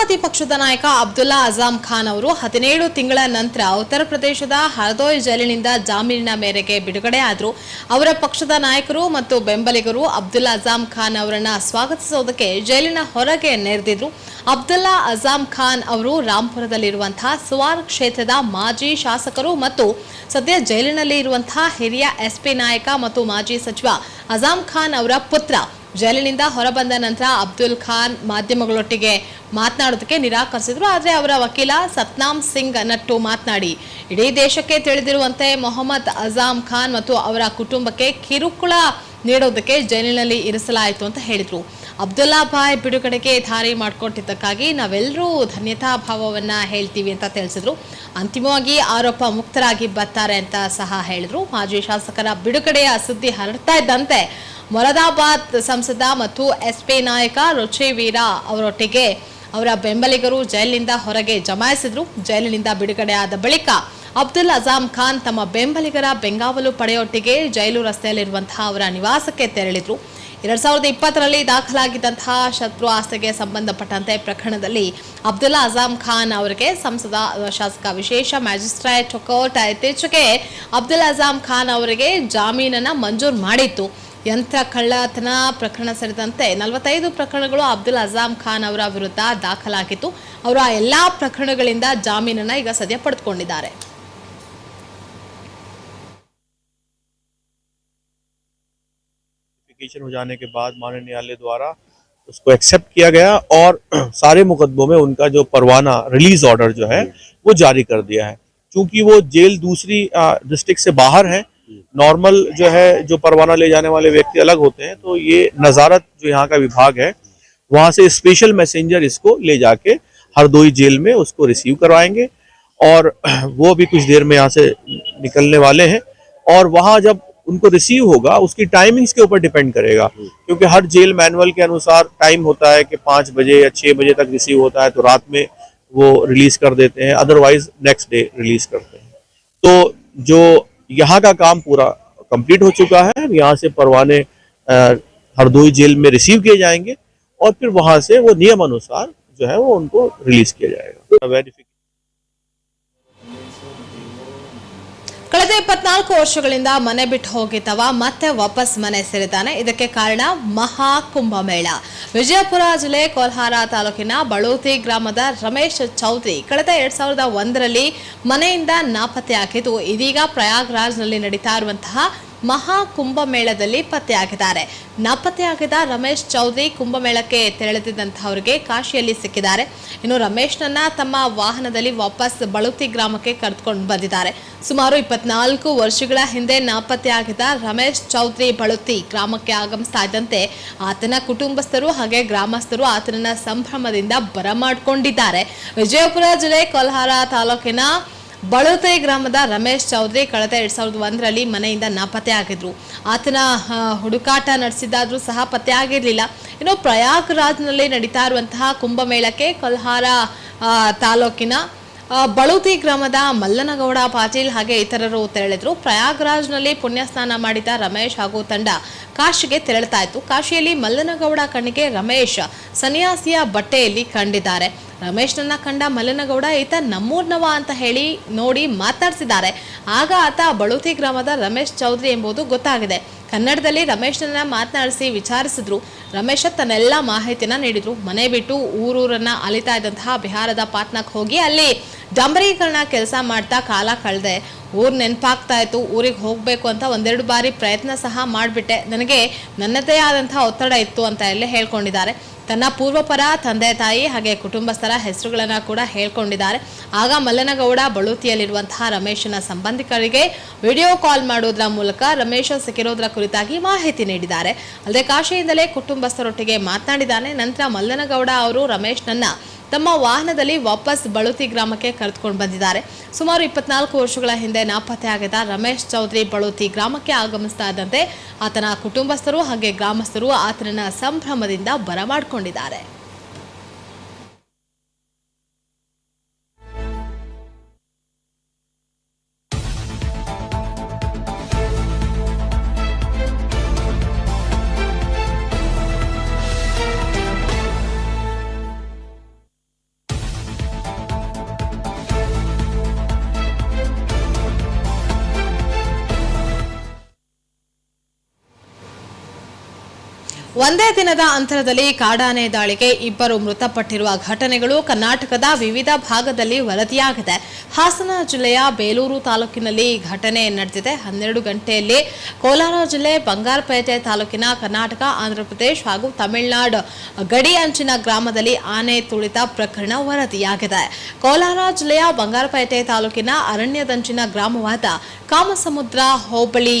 ಸಮಾಜವಾದಿ ಪಕ್ಷದ ನಾಯಕ ಅಬ್ದುಲ್ಲಾ ಅಜಾಮ್ ಖಾನ್ ಅವರು ಹದಿನೇಳು ತಿಂಗಳ ನಂತರ ಉತ್ತರ ಪ್ರದೇಶದ ಹರ್ದೋಯ್ ಜೈಲಿನಿಂದ ಜಾಮೀನಿನ ಮೇರೆಗೆ ಬಿಡುಗಡೆ ಆದರು. ಅವರ ಪಕ್ಷದ ನಾಯಕರು ಮತ್ತು ಬೆಂಬಲಿಗರು ಅಬ್ದುಲ್ಲಾ ಅಜಾಮ್ ಖಾನ್ ಅವರನ್ನ ಸ್ವಾಗತಿಸುವುದಕ್ಕೆ ಜೈಲಿನ ಹೊರಗೆ ನೆರೆದಿದ್ರು. ಅಬ್ದುಲ್ಲಾ ಅಜಾಮ್ ಖಾನ್ ಅವರು ರಾಂಪುರದಲ್ಲಿರುವಂತಹ ಸುವಾರ್ ಕ್ಷೇತ್ರದ ಮಾಜಿ ಶಾಸಕರು ಮತ್ತು ಸದ್ಯ ಜೈಲಿನಲ್ಲಿ ಇರುವಂತಹ ಹಿರಿಯ ಎಸ್ಪಿ ನಾಯಕ ಮತ್ತು ಮಾಜಿ ಸಚಿವ ಅಜಾಮ್ ಖಾನ್ ಅವರ ಪುತ್ರ. ಜೈಲಿನಿಂದ ಹೊರಬಂದ ನಂತರ ಅಬ್ದುಲ್ ಖಾನ್ ಮಾಧ್ಯಮಗಳೊಟ್ಟಿಗೆ ಮಾತನಾಡೋದಕ್ಕೆ ನಿರಾಕರಿಸಿದ್ರು. ಆದರೆ ಅವರ ವಕೀಲ ಸತ್ನಾಮ್ ಸಿಂಗ್ ನಟ್ಟು ಮಾತನಾಡಿ, ಇಡೀ ದೇಶಕ್ಕೆ ತಿಳಿದಿರುವಂತೆ ಮೊಹಮ್ಮದ್ ಅಜಾಮ್ ಖಾನ್ ಮತ್ತು ಅವರ ಕುಟುಂಬಕ್ಕೆ ಕಿರುಕುಳ ನೀಡೋದಕ್ಕೆ ಜೈಲಿನಲ್ಲಿ ಇರಿಸಲಾಯಿತು ಅಂತ ಹೇಳಿದರು. ಅಬ್ದುಲ್ಲಾ ಭಾಯ್ ಬಿಡುಗಡೆಗೆ ದಾರಿ ಮಾಡಿಕೊಟ್ಟಿದ್ದಕ್ಕಾಗಿ ನಾವೆಲ್ಲರೂ ಧನ್ಯತಾ ಭಾವವನ್ನು ಹೇಳ್ತೀವಿ ಅಂತ ತಿಳಿಸಿದ್ರು. ಅಂತಿಮವಾಗಿ ಆರೋಪ ಮುಕ್ತರಾಗಿ ಬರ್ತಾರೆ ಅಂತ ಸಹ ಹೇಳಿದರು. ಮಾಜಿ ಶಾಸಕರ ಬಿಡುಗಡೆಯ ಸುದ್ದಿ ಹರಡ್ತಾ ಇದ್ದಂತೆ ಮೊರಾದಾಬಾದ್ ಸಂಸದ ಮತ್ತು ಎಸ್ಪಿ ನಾಯಕ ರುಚಿವೀರ ಅವರೊಟ್ಟಿಗೆ ಅವರ ಬೆಂಬಲಿಗರು ಜೈಲಿನಿಂದ ಹೊರಗೆ ಜಮಾಯಿಸಿದ್ರು. ಜೈಲಿನಿಂದ ಬಿಡುಗಡೆಯಾದ ಬಳಿಕ ಅಬ್ದುಲ್ ಅಜಾಮ್ ಖಾನ್ ತಮ್ಮ ಬೆಂಬಲಿಗರ ಬೆಂಗಾವಲು ಪಡೆಯೊಟ್ಟಿಗೆ ಜೈಲು ರಸ್ತೆಯಲ್ಲಿರುವಂತಹ ಅವರ ನಿವಾಸಕ್ಕೆ ತೆರಳಿದ್ರು. ಎರಡ್ ಸಾವಿರದ ಇಪ್ಪತ್ತರಲ್ಲಿ ದಾಖಲಾಗಿದ್ದಂತಹ ಶತ್ರು ಆಸ್ತಿಗೆ ಸಂಬಂಧಪಟ್ಟಂತೆ ಪ್ರಕರಣದಲ್ಲಿ ಅಬ್ದುಲ್ಲಾ ಅಜಾಮ್ ಖಾನ್ ಅವರಿಗೆ ಸಂಸದ, ಶಾಸಕ, ವಿಶೇಷ ಮ್ಯಾಜಿಸ್ಟ್ರೇಟ್ ಕೋರ್ಟ್ ಇತ್ತೀಚೆಗೆ ಅಬ್ದುಲ್ ಅಜಾಮ್ ಖಾನ್ ಅವರಿಗೆ ಜಾಮೀನನ್ನ ಮಂಜೂರು ಮಾಡಿತ್ತು. ಯಂತ್ರ ಕಳ್ಳತನ ಪ್ರಕರಣ ಸೇರಿದಂತೆ ನಲವತ್ತೈದು ಪ್ರಕರಣಗಳು ಅಬ್ದುಲ್ ಅಜಾಂ ಖಾನ್ ಅವರ ವಿರುದ್ಧ ದಾಖಲಾಗಿತ್ತು ಅವರು ಆ ಎಲ್ಲಾ ಪ್ರಕರಣಗಳಿಂದ ಜಾಮೀನನ್ನ ಈಗ ಸದ್ಯ ಪಡೆದುಕೊಂಡಿದ್ದಾರೆ नोटिफिकेशन हो जाने के बाद माननीय न्यायालय द्वारा उसको एक्सेप्ट किया गया और सारे मुकदमों में उनका जो परवाना रिलीज ऑर्डर जो है वो जारी कर दिया है क्योंकि वो जेल दूसरी डिस्ट्रिक्ट से बाहर है नॉर्मल जो है, जो परवाना ले जाने वाले व्यक्ति अलग होते हैं तो ये नज़ारत जो यहाँ का विभाग है, वहाँ से स्पेशल मैसेंजर इसको ले जाके हरदोई जेल में उसको रिसीव करवाएँगे और वो भी कुछ देर में यहाँ से निकलने वाले हैं और वहाँ जब उनको रिसीव होगा, उसकी टाइमिंग्स के ऊपर डिपेंड करेगा, क्योंकि हर जेल मैनुअल के अनुसार टाइम होता है कि पाँच बजे या छः बजे तक रिसीव होता है तो रात में वो रिलीज़ कर देते हैं अदरवाइज़ नेक्स्ट डे रिलीज़ करते हैं। तो जो यहाँ का काम पूरा कंप्लीट हो चुका है। यहाँ से परवाने हरदोई जेल में रिसीव किए जाएँगे और फिर वहाँ से वो नियम अनुसार जो है वो उनको रिलीज़ किया जाएगा। वेरिफिकेशन ಕಳೆದ ಇಪ್ಪತ್ನಾಲ್ಕು ವರ್ಷಗಳಿಂದ ಮನೆ ಬಿಟ್ಟು ಹೋಗಿದ್ದವ ಮತ್ತೆ ವಾಪಸ್ ಮನೆ ಸೇರಿದ್ದಾನೆ. ಇದಕ್ಕೆ ಕಾರಣ ಮಹಾ ಕುಂಭಮೇಳ. ವಿಜಯಪುರ ಜಿಲ್ಲೆ ಕೋಲ್ಹಾರ ತಾಲೂಕಿನ ಬಳೂತಿ ಗ್ರಾಮದ ರಮೇಶ್ ಚೌಧರಿ ಕಳೆದ ಎರಡ್ ಸಾವಿರದ ಒಂದರಲ್ಲಿ ಮನೆಯಿಂದ ನಾಪತ್ತೆಯಾಗಿದ್ದು ಇದೀಗ ಪ್ರಯಾಗ್ರಾಜ್ನಲ್ಲಿ ನಡೀತಾ ಇರುವಂತಹ ಮಹಾ ಕುಂಭಮೇಳದಲ್ಲಿ ಪತ್ತೆಯಾಗಿದ್ದಾರೆ. ನಾಪತ್ತೆಯಾಗಿದ್ದ ರಮೇಶ್ ಚೌಧರಿ ಕುಂಭಮೇಳಕ್ಕೆ ತೆರಳಿದಂತಹವರಿಗೆ ಕಾಶಿಯಲ್ಲಿ ಸಿಕ್ಕಿದ್ದಾರೆ. ಇನ್ನು ರಮೇಶ್ನನ್ನ ತಮ್ಮ ವಾಹನದಲ್ಲಿ ವಾಪಸ್ ಬಳುತಿ ಗ್ರಾಮಕ್ಕೆ ಕರೆದುಕೊಂಡು ಬಂದಿದ್ದಾರೆ. ಸುಮಾರು ಇಪ್ಪತ್ನಾಲ್ಕು ವರ್ಷಗಳ ಹಿಂದೆ ನಾಪತ್ತೆಯಾಗಿದ್ದ ರಮೇಶ್ ಚೌಧರಿ ಬಳುತಿ ಗ್ರಾಮಕ್ಕೆ ಆಗಮಿಸ್ತಾ ಆತನ ಕುಟುಂಬಸ್ಥರು ಹಾಗೆ ಗ್ರಾಮಸ್ಥರು ಆತನನ್ನ ಸಂಭ್ರಮದಿಂದ ಬರಮಾಡಿಕೊಂಡಿದ್ದಾರೆ. ವಿಜಯಪುರ ಜಿಲ್ಲೆ ಕೊಲ್ಹಾರ ತಾಲೂಕಿನ ಬಳೋತೆ ಗ್ರಾಮದ ರಮೇಶ್ ಚೌಧರಿ ಕಳೆದ ಎರಡ್ ಸಾವಿರದ ಒಂದರಲ್ಲಿ ಮನೆಯಿಂದ ನಾಪತ್ತೆ ಆಗಿದ್ರು. ಆತನ ಹುಡುಕಾಟ ನಡೆಸಿದ್ದಾದ್ರೂ ಸಹ ಪತ್ತೆ ಆಗಿರಲಿಲ್ಲ. ಇನ್ನು ಪ್ರಯಾಗ್ರಾಜ್ನಲ್ಲಿ ನಡೀತಾ ಇರುವಂತಹ ಕುಂಭಮೇಳಕ್ಕೆ ಕೊಲ್ಹಾರ ತಾಲೂಕಿನ ಬಳುತಿ ಗ್ರಾಮದ ಮಲ್ಲನಗೌಡ, ಪಾಟೀಲ್ ಹಾಗೆ ಇತರರು ತೆರಳಿದ್ರು. ಪ್ರಯಾಗ್ರಾಜ್ನಲ್ಲಿ ಪುಣ್ಯ ಸ್ನಾನ ಮಾಡಿದ ರಮೇಶ್ ಹಾಗೂ ತಂಡ ಕಾಶಿಗೆ ತೆರಳುತ್ತಾ ಇತ್ತು. ಕಾಶಿಯಲ್ಲಿ ಮಲ್ಲನಗೌಡ ಕಣ್ಣಿಗೆ ರಮೇಶ್ ಸನ್ಯಾಸಿಯ ಬಟ್ಟೆಯಲ್ಲಿ ಕಂಡಿದ್ದಾರೆ. ರಮೇಶ್ನನ್ನ ಕಂಡ ಮಲ್ಲನಗೌಡ, ಈತ ನಮ್ಮೂರ್ನವ ಅಂತ ಹೇಳಿ ನೋಡಿ ಮಾತಾಡಿಸಿದ್ದಾರೆ. ಆಗ ಆತ ಬಳುತಿ ಗ್ರಾಮದ ರಮೇಶ್ ಚೌಧರಿ ಎಂಬುದು ಗೊತ್ತಾಗಿದೆ. ಕನ್ನಡದಲ್ಲಿ ರಮೇಶ್ನನ್ನ ಮಾತನಾಡಿಸಿ ವಿಚಾರಿಸಿದ್ರು. ರಮೇಶ ತನ್ನೆಲ್ಲ ಮಾಹಿತಿನ ನೀಡಿದ್ರು. ಮನೆ ಬಿಟ್ಟು ಊರೂರನ್ನ ಅಲಿತಾ ಇದ್ದಂತಹ ಬಿಹಾರದ ಪಾಟ್ನಾಕ್ ಹೋಗಿ ಅಲ್ಲಿ ಡಂಬರೀಕರಣ ಕೆಲಸ ಮಾಡ್ತಾ ಕಾಲ ಕಳೆದೆ. ಊರು ನೆನಪಾಗ್ತಾ ಇತ್ತು. ಊರಿಗೆ ಹೋಗಬೇಕು ಅಂತ ಒಂದೆರಡು ಬಾರಿ ಪ್ರಯತ್ನ ಸಹ ಮಾಡಿಬಿಟ್ಟೆ. ನನಗೆ ನನ್ನದೇ ಆದಂತಹ ಒತ್ತಡ ಇತ್ತು ಅಂತ ಎಲ್ಲ ಹೇಳ್ಕೊಂಡಿದ್ದಾರೆ. ತನ್ನ ಪೂರ್ವಪರ, ತಂದೆ ತಾಯಿ ಹಾಗೆ ಕುಟುಂಬಸ್ಥರ ಹೆಸರುಗಳನ್ನು ಕೂಡ ಹೇಳ್ಕೊಂಡಿದ್ದಾರೆ. ಆಗ ಮಲ್ಲನಗೌಡ ಬಳುತಿಯಲ್ಲಿರುವಂತಹ ರಮೇಶನ ಸಂಬಂಧಿಕರಿಗೆ ವಿಡಿಯೋ ಕಾಲ್ ಮಾಡೋದ್ರ ಮೂಲಕ ರಮೇಶ ಸಿಕ್ಕಿರೋದ್ರ ಕುರಿತಾಗಿ ಮಾಹಿತಿ ನೀಡಿದ್ದಾರೆ. ಅಲ್ಲದೆ ಕಾಶಿಯಿಂದಲೇ ಕುಟುಂಬಸ್ಥರೊಟ್ಟಿಗೆ ಮಾತನಾಡಿದ್ದಾನೆ. ನಂತರ ಮಲ್ಲನಗೌಡ ಅವರು ರಮೇಶ್ನನ್ನ ತಮ್ಮ ವಾಹನದಲ್ಲಿ ವಾಪಸ್ ಬಳುತಿ ಗ್ರಾಮಕ್ಕೆ ಕರೆದುಕೊಂಡು ಬಂದಿದ್ದಾರೆ. ಸುಮಾರು ಇಪ್ಪತ್ನಾಲ್ಕು ವರ್ಷಗಳ ಹಿಂದೆ ನಾಪತ್ತೆಯಾಗಿದ್ದ ರಮೇಶ್ ಚೌಧರಿ ಬಳುತಿ ಗ್ರಾಮಕ್ಕೆ ಆಗಮಿಸ್ತಾ ಇದ್ದಂತೆ ಆತನ ಕುಟುಂಬಸ್ಥರು ಹಾಗೆ ಗ್ರಾಮಸ್ಥರು ಆತನ ಸಂಭ್ರಮದಿಂದ ಬರಮಾಡಿಕೊಂಡಿದ್ದಾರೆ. ಒಂದೇ ದಿನದ ಅಂತರದಲ್ಲಿ ಕಾಡಾನೆ ದಾಳಿಗೆ ಇಬ್ಬರು ಮೃತಪಟ್ಟಿರುವ ಘಟನೆಗಳು ಕರ್ನಾಟಕದ ವಿವಿಧ ಭಾಗದಲ್ಲಿ ವರದಿಯಾಗಿದೆ. ಹಾಸನ ಜಿಲ್ಲೆಯ ಬೇಲೂರು ತಾಲೂಕಿನಲ್ಲಿ ಘಟನೆ ನಡೆದಿದೆ. ಹನ್ನೆರಡು ಗಂಟೆಯಲ್ಲಿ ಕೋಲಾರ ಜಿಲ್ಲೆ ಬಂಗಾರಪೇಟೆ ತಾಲೂಕಿನ ಕರ್ನಾಟಕ ಆಂಧ್ರಪ್ರದೇಶ ಹಾಗೂ ತಮಿಳುನಾಡು ಗಡಿ ಅಂಚಿನ ಗ್ರಾಮದಲ್ಲಿ ಆನೆ ತುಳಿತ ಪ್ರಕರಣ ವರದಿಯಾಗಿದೆ. ಕೋಲಾರ ಜಿಲ್ಲೆಯ ಬಂಗಾರಪೇಟೆ ತಾಲೂಕಿನ ಅರಣ್ಯದಂಚಿನ ಗ್ರಾಮವಾದ ಕಾಮಸಮುದ್ರ ಹೋಬಳಿ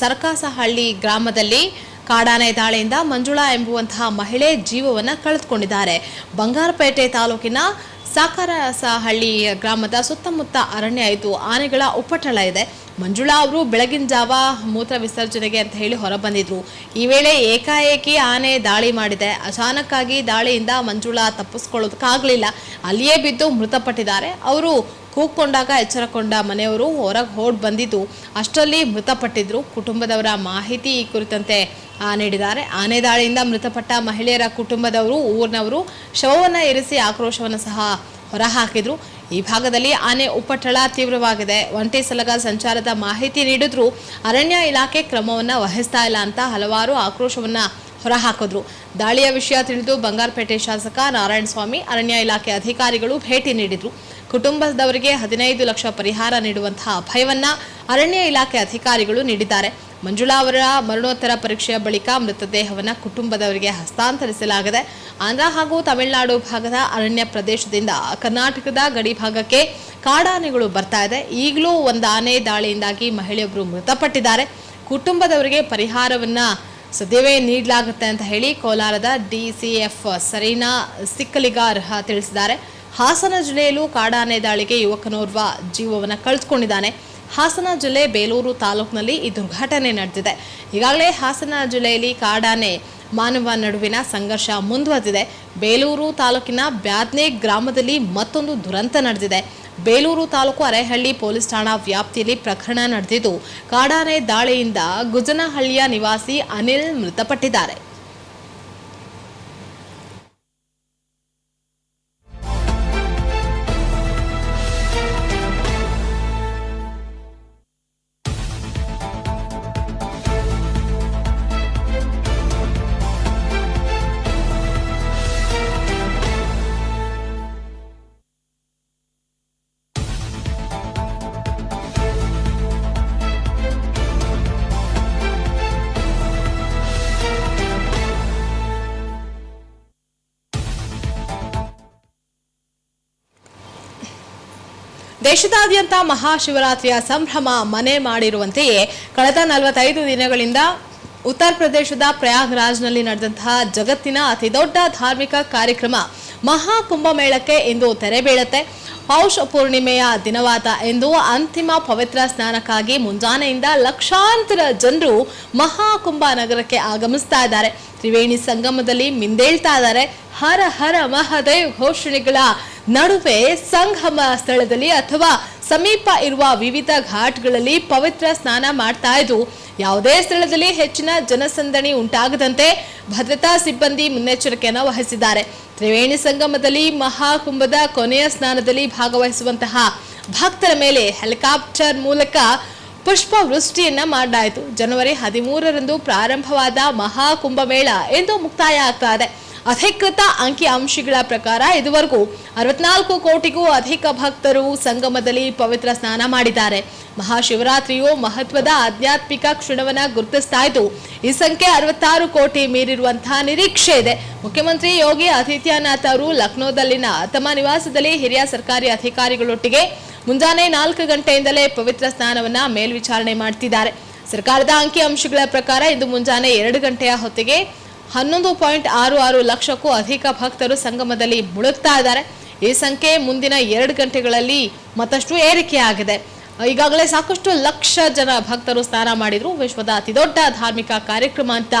ಸರ್ಕಾಸಹಳ್ಳಿ ಗ್ರಾಮದಲ್ಲಿ ಕಾಡಾನೆ ದಾಳಿಯಿಂದ ಮಂಜುಳಾ ಎಂಬುವಂತಹ ಮಹಿಳೆ ಜೀವವನ್ನು ಕಳೆದುಕೊಂಡಿದ್ದಾರೆ. ಬಂಗಾರಪೇಟೆ ತಾಲೂಕಿನ ಸಾಕರಸಹಳ್ಳಿ ಗ್ರಾಮದ ಸುತ್ತಮುತ್ತ ಅರಣ್ಯ ಇದು ಆನೆಗಳ ಉಪಟಳ ಇದೆ. ಮಂಜುಳಾ ಅವರು ಬೆಳಗಿನ ಜಾವ ಮೂತ್ರ ವಿಸರ್ಜನೆಗೆ ಅಂತ ಹೇಳಿ ಹೊರಬಂದಿದ್ರು. ಈ ವೇಳೆ ಏಕಾಏಕಿ ಆನೆ ದಾಳಿ ಮಾಡಿದೆ. ಅಚಾನಕ್ಕಾಗಿ ದಾಳಿಯಿಂದ ಮಂಜುಳಾ ತಪ್ಪಿಸ್ಕೊಳ್ಳೋದಕ್ಕಾಗಲಿಲ್ಲ. ಅಲ್ಲಿಯೇ ಬಿದ್ದು ಮೃತಪಟ್ಟಿದ್ದಾರೆ. ಅವರು ಕೂಗ್ಕೊಂಡಾಗ ಎಚ್ಚರಕೊಂಡ ಮನೆಯವರು ಹೊರಗೆ ಹೋಡ್ ಬಂದಿದ್ದು. ಅಷ್ಟರಲ್ಲಿ ಮೃತಪಟ್ಟಿದ್ರು. ಕುಟುಂಬದವರ ಮಾಹಿತಿ ಈ ಕುರಿತಂತೆ ನೀಡಿದ್ದಾರೆ. ಆನೆ ದಾಳಿಯಿಂದ ಮೃತಪಟ್ಟ ಮಹಿಳೆಯರ ಕುಟುಂಬದವರು, ಊರಿನವರು ಶವವನ್ನು ಇರಿಸಿ ಆಕ್ರೋಶವನ್ನು ಸಹ ಹೊರಹಾಕಿದ್ರು. ಈ ಭಾಗದಲ್ಲಿ ಆನೆ ಉಪಟಳ ತೀವ್ರವಾಗಿದೆ. ಒಂಟಿ ಸಲಗ ಸಂಚಾರದ ಮಾಹಿತಿ ನೀಡಿದ್ರು. ಅರಣ್ಯ ಇಲಾಖೆ ಕ್ರಮವನ್ನು ವಹಿಸ್ತಾ ಇಲ್ಲ ಅಂತ ಹಲವಾರು ಆಕ್ರೋಶವನ್ನ ಹೊರಹಾಕಿದ್ರು. ದಾಳಿಯ ವಿಷಯ ತಿಳಿದು ಬಂಗಾರಪೇಟೆ ಶಾಸಕ ನಾರಾಯಣಸ್ವಾಮಿ, ಅರಣ್ಯ ಇಲಾಖೆ ಅಧಿಕಾರಿಗಳು ಭೇಟಿ ನೀಡಿದ್ರು. ಕುಟುಂಬದವರಿಗೆ ಹದಿನೈದು ಲಕ್ಷ ಪರಿಹಾರ ನೀಡುವಂತಹ ಅಭಯವನ್ನ ಅರಣ್ಯ ಇಲಾಖೆ ಅಧಿಕಾರಿಗಳು ನೀಡಿದ್ದಾರೆ. ಮಂಜುಳಾ ಅವರ ಮರಣೋತ್ತರ ಪರೀಕ್ಷೆಯ ಬಳಿಕ ಮೃತದೇಹವನ್ನು ಕುಟುಂಬದವರಿಗೆ ಹಸ್ತಾಂತರಿಸಲಾಗಿದೆ. ಆಂಧ್ರ ಹಾಗೂ ತಮಿಳುನಾಡು ಭಾಗದ ಅರಣ್ಯ ಪ್ರದೇಶದಿಂದ ಕರ್ನಾಟಕದ ಗಡಿ ಭಾಗಕ್ಕೆ ಕಾಡಾನೆಗಳು ಬರ್ತಾ ಇದೆ. ಈಗಲೂ ಒಂದು ಆನೆ ದಾಳಿಯಿಂದಾಗಿ ಮಹಿಳೆಯೊಬ್ಬರು ಮೃತಪಟ್ಟಿದ್ದಾರೆ. ಕುಟುಂಬದವರಿಗೆ ಪರಿಹಾರವನ್ನ ಸದ್ಯವೇ ನೀಡಲಾಗುತ್ತೆ ಅಂತ ಹೇಳಿ ಕೋಲಾರದ ಡಿಸಿಎಫ್ ಸರೀನಾ ಸಿಕ್ಕಲಿಗಾರ್ಹ ತಿಳಿಸಿದ್ದಾರೆ. ಹಾಸನ ಜಿಲ್ಲೆಯಲ್ಲೂ ಕಾಡಾನೆ ದಾಳಿಗೆ ಯುವಕನೋರ್ವ ಜೀವವನ್ನು ಕಳೆದುಕೊಂಡಿದ್ದಾನೆ. ಹಾಸನ ಜಿಲ್ಲೆ ಬೇಲೂರು ತಾಲೂಕಿನಲ್ಲಿ ಈ ದುರ್ಘಟನೆ ನಡೆದಿದೆ. ಈಗಾಗಲೇ ಹಾಸನ ಜಿಲ್ಲೆಯಲ್ಲಿ ಕಾಡಾನೆ ಮಾನವ ನಡುವಿನ ಸಂಘರ್ಷ ಮುಂದುವರೆದಿದೆ. ಬೇಲೂರು ತಾಲೂಕಿನ ಬ್ಯಾದ್ನೆ ಗ್ರಾಮದಲ್ಲಿ ಮತ್ತೊಂದು ದುರಂತ ನಡೆದಿದೆ. ಬೇಲೂರು ತಾಲೂಕು ಅರೇಹಳ್ಳಿ ಪೊಲೀಸ್ ಠಾಣಾ ವ್ಯಾಪ್ತಿಯಲ್ಲಿ ಪ್ರಕರಣ ನಡೆದಿದ್ದು ಕಾಡಾನೆ ದಾಳಿಯಿಂದ ಗುಜನಹಳ್ಳಿಯ ನಿವಾಸಿ ಅನಿಲ್ ಮೃತಪಟ್ಟಿದ್ದಾರೆ. ದೇಶದಾದ್ಯಂತ ಮಹಾಶಿವರಾತ್ರಿಯ ಸಂಭ್ರಮ ಮನೆ ಮಾಡಿರುವಂತೆಯೇ ಕಳೆದ ನಲವತ್ತೈದು ದಿನಗಳಿಂದ ಉತ್ತರ ಪ್ರದೇಶದ ಪ್ರಯಾಗ್ರಾಜ್ನಲ್ಲಿ ನಡೆದಂತಹ ಜಗತ್ತಿನ ಅತಿದೊಡ್ಡ ಧಾರ್ಮಿಕ ಕಾರ್ಯಕ್ರಮ ಮಹಾಕುಂಭಮೇಳಕ್ಕೆ ಇಂದು ತೆರೆ ಬೀಳುತ್ತೆ. ಪೌಷ ಪೂರ್ಣಿಮೆಯ ದಿನವಾದ ಎಂದು ಅಂತಿಮ ಪವಿತ್ರ ಸ್ನಾನಕ್ಕಾಗಿ ಮುಂಜಾನೆಯಿಂದ ಲಕ್ಷಾಂತರ ಜನರು ಮಹಾಕುಂಭ ನಗರಕ್ಕೆ ಆಗಮಿಸ್ತಾ ಇದ್ದಾರೆ. ತ್ರಿವೇಣಿ ಸಂಗಮದಲ್ಲಿ ಮಿಂದೇಳ್ತಾ ಇದ್ದಾರೆ. ಹರ ಹರ ಮಹದೇವ್ ಘೋಷಣೆಗಳ ನಡುವೆ ಸಂಗಮ ಸ್ಥಳದಲ್ಲಿ ಅಥವಾ ಸಮೀಪ ಇರುವ ವಿವಿಧ ಘಾಟ್ಗಳಲ್ಲಿ ಪವಿತ್ರ ಸ್ನಾನ ಮಾಡ್ತಾ ಇದ್ದು ಯಾವುದೇ ಸ್ಥಳದಲ್ಲಿ ಹೆಚ್ಚಿನ ಜನಸಂದಣಿ ಉಂಟಾಗದಂತೆ ಭದ್ರತಾ ಸಿಬ್ಬಂದಿ ಮುನ್ನೆಚ್ಚರಿಕೆಯನ್ನು ವಹಿಸಿದ್ದಾರೆ. ತ್ರಿವೇಣಿ ಸಂಗಮದಲ್ಲಿ ಮಹಾಕುಂಭದ ಕೊನೆಯ ಸ್ನಾನದಲ್ಲಿ ಭಾಗವಹಿಸುವಂತಹ ಭಕ್ತರ ಮೇಲೆ ಹೆಲಿಕಾಪ್ಟರ್ ಮೂಲಕ ಪುಷ್ಪ ವೃಷ್ಟಿಯನ್ನ ಮಾಡಲಾಯಿತು. ಜನವರಿ ಹದಿಮೂರರಂದು ಪ್ರಾರಂಭವಾದ ಮಹಾಕುಂಭಮೇಳ ಎಂದು ಮುಕ್ತಾಯ ಆಗ್ತಾ ಅಧಿಕೃತ ಅಂಕಿ ಅಂಶಗಳ ಪ್ರಕಾರ ಇದುವರೆಗೂ ಅರವತ್ನಾಲ್ಕು ಕೋಟಿಗೂ ಅಧಿಕ ಭಕ್ತರು ಸಂಗಮದಲ್ಲಿ ಪವಿತ್ರ ಸ್ನಾನ ಮಾಡಿದ್ದಾರೆ. ಮಹಾಶಿವರಾತ್ರಿಯು ಮಹತ್ವದ ಆಧ್ಯಾತ್ಮಿಕ ಕ್ಷಣವನ್ನ ಗುರುತಿಸ್ತಾ ಇದ್ದು, ಈ ಸಂಖ್ಯೆ ಅರವತ್ತಾರು ಕೋಟಿ ಮೀರಿರುವಂತಹ ನಿರೀಕ್ಷೆ ಇದೆ. ಮುಖ್ಯಮಂತ್ರಿ ಯೋಗಿ ಆದಿತ್ಯನಾಥ್ ಅವರು ಲಕ್ನೋದಲ್ಲಿನ ತಮ್ಮ ನಿವಾಸದಲ್ಲಿ ಹಿರಿಯ ಸರ್ಕಾರಿ ಅಧಿಕಾರಿಗಳೊಟ್ಟಿಗೆ ಮುಂಜಾನೆ ನಾಲ್ಕು ಗಂಟೆಯಿಂದಲೇ ಪವಿತ್ರ ಸ್ನಾನವನ್ನ ಮೇಲ್ವಿಚಾರಣೆ ಮಾಡ್ತಿದ್ದಾರೆ. ಸರ್ಕಾರದ ಅಂಕಿ ಅಂಶಗಳ ಪ್ರಕಾರ ಇಂದು ಮುಂಜಾನೆ ಎರಡು ಗಂಟೆಯ ಹೊತ್ತಿಗೆ ಹನ್ನೊಂದು ಪಾಯಿಂಟ್ ಆರು ಆರು ಲಕ್ಷಕ್ಕೂ ಅಧಿಕ ಭಕ್ತರು ಸಂಗಮದಲ್ಲಿ ಮುಳುಗ್ತಾ ಇದ್ದಾರೆ. ಈ ಸಂಖ್ಯೆ ಮುಂದಿನ ಎರಡು ಗಂಟೆಗಳಲ್ಲಿ ಮತ್ತಷ್ಟು ಏರಿಕೆಯಾಗಿದೆ. ಈಗಾಗಲೇ ಸಾಕಷ್ಟು ಲಕ್ಷ ಜನ ಭಕ್ತರು ಸ್ನಾನ ಮಾಡಿದ್ರು. ವಿಶ್ವದ ಅತಿದೊಡ್ಡ ಧಾರ್ಮಿಕ ಕಾರ್ಯಕ್ರಮ ಅಂತ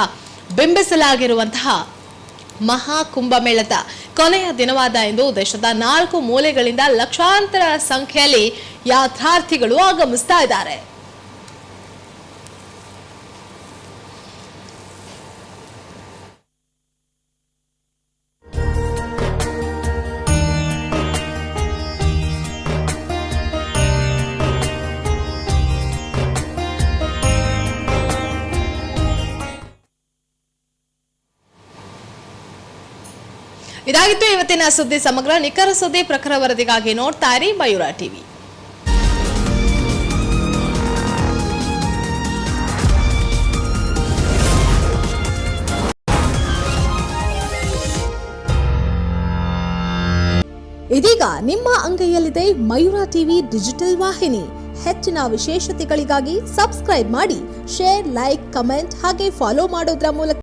ಬಿಂಬಿಸಲಾಗಿರುವಂತಹ ಮಹಾ ಕುಂಭಮೇಳದ ಕೊನೆಯ ದಿನವಾದ ಎಂದು ದೇಶದ ನಾಲ್ಕು ಮೂಲೆಗಳಿಂದ ಲಕ್ಷಾಂತರ ಸಂಖ್ಯೆಯಲ್ಲಿ ಯಾತ್ರಾರ್ಥಿಗಳು ಆಗಮಿಸ್ತಾ ಇದ್ದಾರೆ. ಇದಾಗಿತ್ತು ಇವತ್ತಿನ ಸುದ್ದಿ ಸಮಗ್ರ ನಿಖರ ಸುದ್ದಿ ಪ್ರಖರ ವರದಿಗಾಗಿ ನೋಡ್ತಾ ಇರಿ ಮಯೂರ ಟಿವಿ. ಇದೀಗ ನಿಮ್ಮ ಅಂಗೈಯಲ್ಲಿದೆ ಮಯೂರ ಟಿವಿ ಡಿಜಿಟಲ್ ವಾಹಿನಿ. ಹೆಚ್ಚಿನ ವಿಶೇಷತೆಗಳಿಗಾಗಿ ಸಬ್ಸ್ಕ್ರೈಬ್ ಮಾಡಿ, ಶೇರ್, ಲೈಕ್, ಕಮೆಂಟ್ ಹಾಗೆ ಫಾಲೋ ಮಾಡೋದ್ರ ಮೂಲಕ